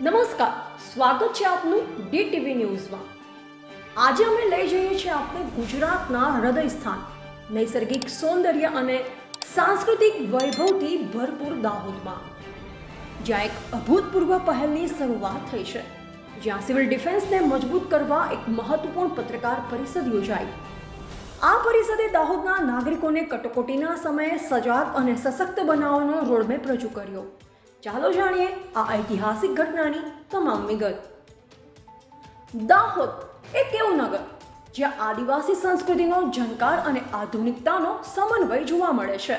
નમસ્કાર, સ્વાગત છે આપનું ડી ટીવી ન્યૂઝમાં. આજે અમે લઈ જઈએ છીએ આપને ગુજરાતના હૃદય સ્થાન નૈસર્ગિક સૌંદર્ય અને સાંસ્કૃતિક વૈભવથી ભરપૂર દાહોદમાં. જ્યાં એક અભૂતપૂર્વ પહેલની શરૂઆત થઈ છે, જ્યાં સિવિલ ડિફેન્સને મજબૂત કરવા એક મહત્વપૂર્ણ પત્રકાર પરિષદ યોજાઈ. આ પરિષદે દાહોદના નાગરિકોને કટોકટીના સમયે સજાગ અને સશક્ત બનાવવાનો રોડમેપ રજૂ કર્યો. ચાલો જાણીએ આ ઐતિહાસિક ઘટનાની તમામ વિગત. દાહોદ એક એવું નગર? જ્યાં આદિવાસી સંસ્કૃતિનો ઝંકાર અને આધુનિકતાનો સમન્વય જોવા મળે છે.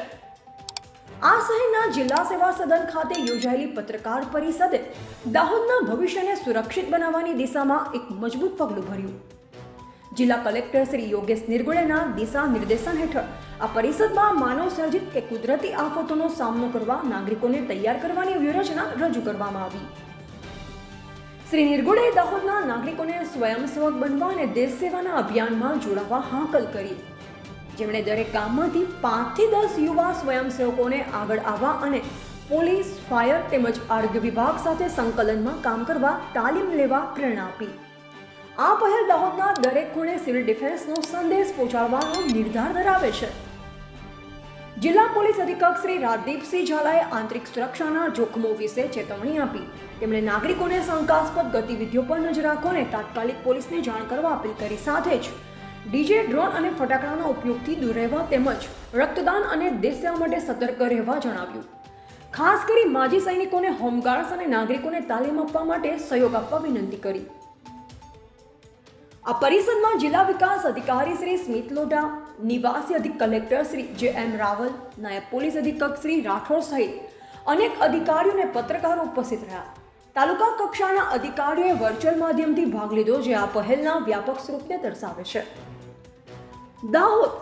આ શહેરના જિલ્લા સેવા સદન ખાતે યોજાયેલી પત્રકાર પરિષદે દાહોદના ભવિષ્યને સુરક્ષિત બનાવવાની દિશામાં એક મજબૂત પગલું ભર્યું. જિલ્લા કલેક્ટર શ્રી યોગેશ નિર્ગુડેના દિશા નિર્દેશન હેઠળ આ પરિષદમાં માનવ સર્જિત કે કુદરતી આફતોનો સામનો કરવા નાગરિકોને તૈયાર કરવાની વ્યૂહરચના રજૂ કરવામાં આવી. શ્રી નિર્ગુડે દાહોદના નાગરિકોને સ્વયંસેવક બનવા અને દેશ સેવાના અભિયાનમાં જોડાવા હાંકલ કરી. જેમણે દરેક ગામમાંથી પાંચથી દસ યુવા સ્વયંસેવકોને આગળ આવવા અને પોલીસ, ફાયર તેમજ આરોગ્ય વિભાગ સાથે સંકલનમાં કામ કરવા તાલીમ લેવા પ્રેરણા આપી. આ પહેલ દાહોદના દરેક ખૂણે સિવિલ ડિફેન્સનો સંદેશ પહોંચાડવાનો નિર્ધાર ધરાવે છે. જિલ્લા પોલીસ અધિક્ષક શ્રી રાજદીપસિંહ ઝાલાએ આંતરિક સુરક્ષાના જોખમો વિશે ચેતવણી આપી. તેમણે નાગરિકોને શંકાસ્પદ ગતિવિધિઓ પર નજર રાખો તાત્કાલિક પોલીસને જાણ કરવા અપીલ કરી સાથે જ. ડીજે, ડ્રોન અને ફટાકડાના ઉપયોગથી દૂર રહેવા તેમજ રક્તદાન અને દેશ માટે સતર્ક રહેવા જણાવ્યું. ખાસ કરી માજી સૈનિકોને હોમગાર્ડ્સ અને નાગરિકોને તાલીમ આપવા માટે સહયોગ આપવા વિનંતી કરી. આ પરિષદમાં જિલ્લા વિકાસ અધિકારી શ્રી સ્મિત લોઢા, નિવાસી અધિક કલેક્ટર શ્રી જે એમ રાવલ, નાયબ પોલીસ અધિક્ષક શ્રી રાઠોડ સહિત અનેક અધિકારીઓને પત્રકારો ઉપસ્થિત રહ્યા. તાલુકા કક્ષાના અધિકારીઓએ વર્ચ્યુઅલ માધ્યમથી ભાગ લીધો, જે આ પહેલના વ્યાપક સ્વરૂપને દર્શાવે છે. દાહોદ,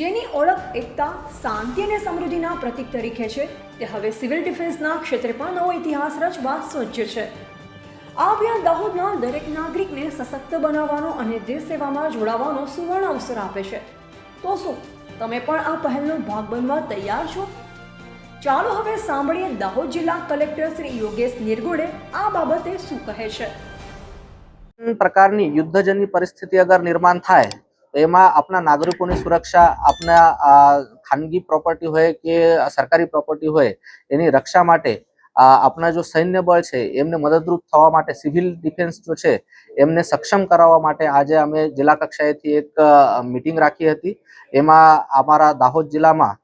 જેની ઓળખ એકતા, શાંતિ અને સમૃદ્ધિના પ્રતીક તરીકે છે, તે હવે સિવિલ ડિફેન્સના ક્ષેત્રે પણ નવો ઇતિહાસ રચવા સજ્જ છે. આ અભિયાન દાહોદના દરેક નાગરિકને સશક્ત બનાવવાનો અને દેશ સેવામાં જોડાવાનો સુવર્ણ અવસર આપે છે. તો શું, તમે પણ આ પહેલનો ભાગ બનવા તૈયાર છો? ચાલો હવે સાંભળીએ દાહોદ જિલ્લા કલેક્ટર શ્રી યોગેશ નિર્ગુડે આ બાબતે શું કહે છે. પ્રકારની યુદ્ધજન્ય પરિસ્થિતિ અગર નિર્માણ થાય, તો એમાં આપણા નાગરિકોની સુરક્ષા, આપણા ખાનગી પ્રોપર્ટી હોય કે સરકારી પ્રોપર્ટી હોય, એની રક્ષા માટે આપણા જો સૈન્ય બળ છે, એમને મદદરૂપ થવા માટે, સિવિલ ડિફેન્સ જો છે, એમને સક્ષમ કરાવવા માટે આજે અમે જિલ્લા કક્ષાએથી એક મિટિંગ રાખી હતી. એમાં અમારા દાહોદ જિલ્લામાં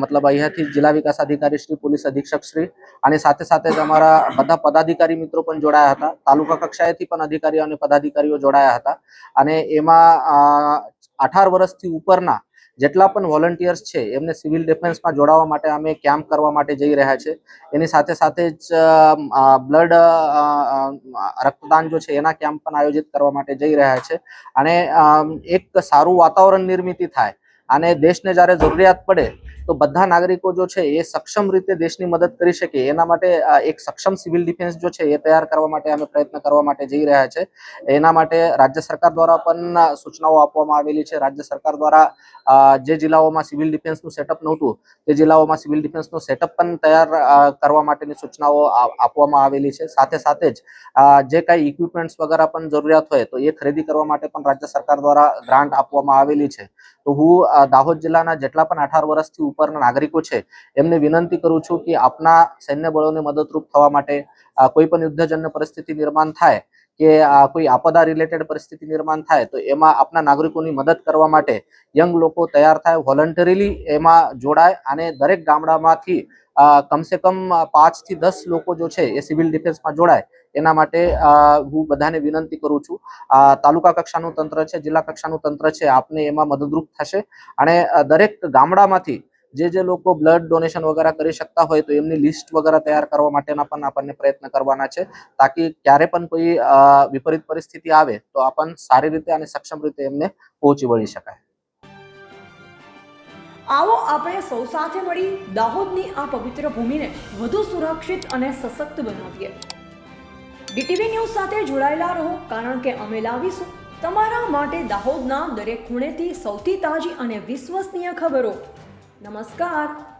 મતલબ અહીંયાથી જિલ્લા વિકાસ અધિકારી શ્રી, પોલીસ અધિક્ષક શ્રી અને સાથે સાથે જ અમારા બધા પદાધિકારી મિત્રો પણ જોડાયા હતા. તાલુકા કક્ષાએથી પણ અધિકારીઓ અને પદાધિકારીઓ જોડાયા હતા. અને એમાં અઢાર વર્ષથી ઉપરના જેટલા પણ વોલન્ટિયર્સ છે, એમને સિવિલ ડિફેન્સમાં જોડાવા માટે અમે કેમ્પ કરવા માટે જઈ રહ્યા છે. એની સાથે સાથે જ બ્લડ રક્તદાન જો છે, એના કેમ્પ પણ આયોજિત કરવા માટે જઈ રહ્યા છે. અને એક સારું વાતાવરણ નિર્મિતિ થાય અને દેશને જ્યારે જરૂરિયાત પડે તો બધા નાગરિકો જો છે એ સક્ષમ રીતે દેશની મદદ કરી શકે. એના માટે એક સક્ષમ સિવિલ ડિફેન્સ જો છે એ તૈયાર કરવા માટે અમે પ્રયત્ન કરવા માટે જઈ રહ્યા છે. એના માટે રાજ્ય સરકાર દ્વારા પણ સૂચનાઓ આપવામાં આવેલી છે. રાજ્ય સરકાર દ્વારા જે જિલ્લાઓમાં સિવિલ ડિફેન્સનું સેટઅપ નહોતું, તે જિલ્લાઓમાં સિવિલ ડિફેન્સનું સેટઅપ પણ તૈયાર કરવા માટેની સૂચનાઓ આપવામાં આવેલી છે. સાથે સાથે જ જે કાંઈ ઇક્વિપમેન્ટ્સ વગેરે પણ જરૂરિયાત હોય તો એ ખરીદી કરવા માટે પણ રાજ્ય સરકાર દ્વારા ગ્રાન્ટ આપવામાં આવેલી છે. તો હું દાહોદ જિલ્લાના જેટલા પણ અઢાર વર્ષથી ઉપરના નાગરિકો છે, એમને વિનંતી કરું છું કે આપના સૈન્ય બળોને મદદરૂપ થવા માટે કોઈ પણ યુદ્ધજન્ય પરિસ્થિતિ નિર્માણ થાય કે કોઈ આપદા રિલેટેડ પરિસ્થિતિ નિર્માણ થાય, તો એમાં આપના નાગરિકોની મદદ કરવા માટે યંગ લોકો તૈયાર થાય, વોલન્ટરીલી એમાં જોડાય અને દરેક ગામડામાંથી કમસે કમ પાંચથી દસ લોકો જો છે એ સિવિલ ડિફેન્સમાં જોડાય, એના માટે હું બધાને વિનંતી કરું છું. આ તાલુકા કક્ષાનું તંત્ર છે, જિલ્લા કક્ષાનું તંત્ર છે, આપને એમાં મદદરૂપ થશે. અને દરેક ગામડામાંથી જે જે લોકો બ્લડ ડોનેશન વગેરે કરી શકતા હોય તો એમની લિસ્ટ વગેરે તૈયાર કરવા માટેના પણ આપણને પ્રયત્ન કરવાના છે. તાકી ક્યારે પણ કોઈ વિપરીત પરિસ્થિતિ આવે તો આપણ સારી રીતે અને સક્ષમ રીતે એમને પહોંચી વળી શકાય. આવો આપણે સૌ સાથે મળી દાહોદની આ પવિત્ર ભૂમિને વધુ સુરક્ષિત અને સશક્ત બનાવીએ. ડીટીવી ન્યૂઝ સાથે જોડાયેલા રહો, કારણ કે અમે લાવીશું તમારા માટે દાહોદના દરેક ખૂણેથી સૌથી તાજી અને વિશ્વસનીય ખબરો. નમસ્કાર.